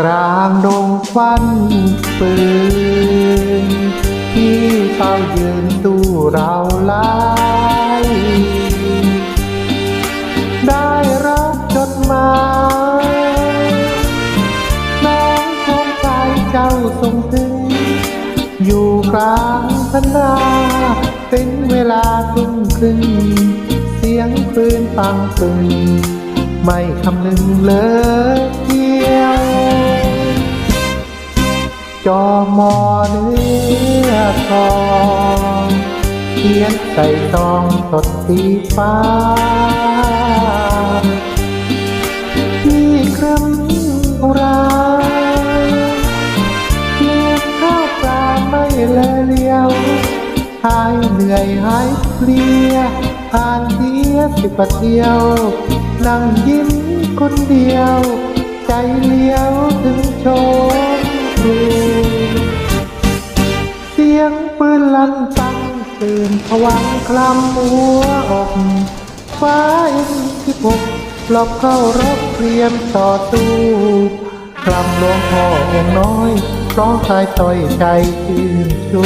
กลางดงควันปืนที่เฝ้ายืนดูเราไล่ได้รับจดหมายน้องคงใจเจ้าส่งถึง อยู่กลางพนาเป็นเวลาทุ่มครึ่งเสียงปืนปังปึงไม่คำนึงเลยเที่ยว จอมอเนื้อทองเขียนใส่ซองสดสีฟ้า ที่ครึ้มราเลี้ยงข้าวปลาไม่แลเลียวหายเหนื่อยหายเพลียผ่านเทียสิบเทียว นั่งยิ้มคนเดียว ใจเลี้ยวถึงโชม ผวังคลำหัวอกฟ้าอ็นที่พกหลบเข้ารบเตรียมต่อสู้คลำหลวงพ่อองค์น้อยร้องคายต่อยใจชื่นชู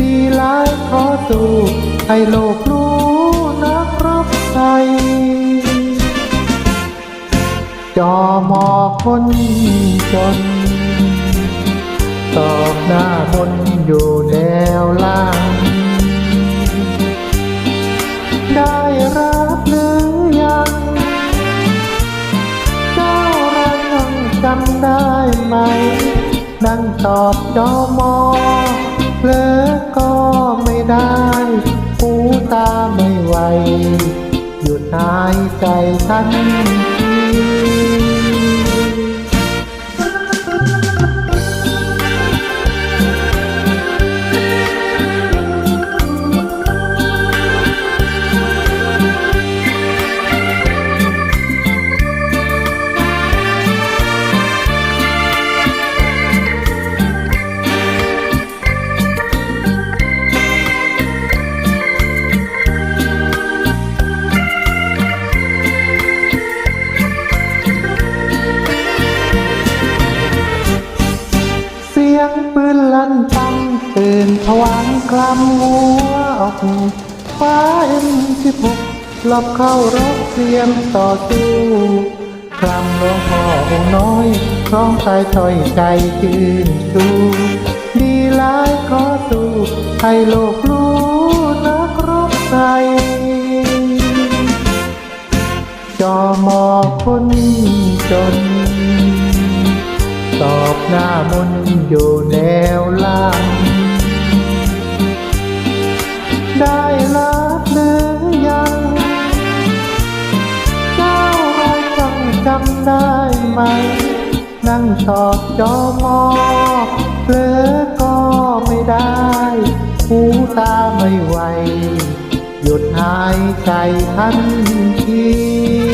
ดีหลายขอสู้ให้โลกรู้นักรบไทยจอมอคนจน ตอบหน้าบนอยู่แนวล่าำได้ไหม นั่งตอบจอมอเลิกก็ไม่ได้ หูตาไม่ไหว หยุดหายใจทัน นลั่นปังตื่นผวังคลำหัวออกฟ้าเอ็มสิบหกหลบเข้ารบเตรียมต่อสู้คลำหลวงพ่อองค์น้อยร้องตายถอยใจชื่นชูดีหลายขอสู้ให้โลกรู้นักรบไทยจอมอคนจน ตอบหน้ามนอยู่แนวล่าง ได้รับหรือยังเจ้าเราจังจำได้ไหม นั่งตอบจอมอเพลอก็ไม่ได้ หูตาไม่ไหว หยุดหายใจทันที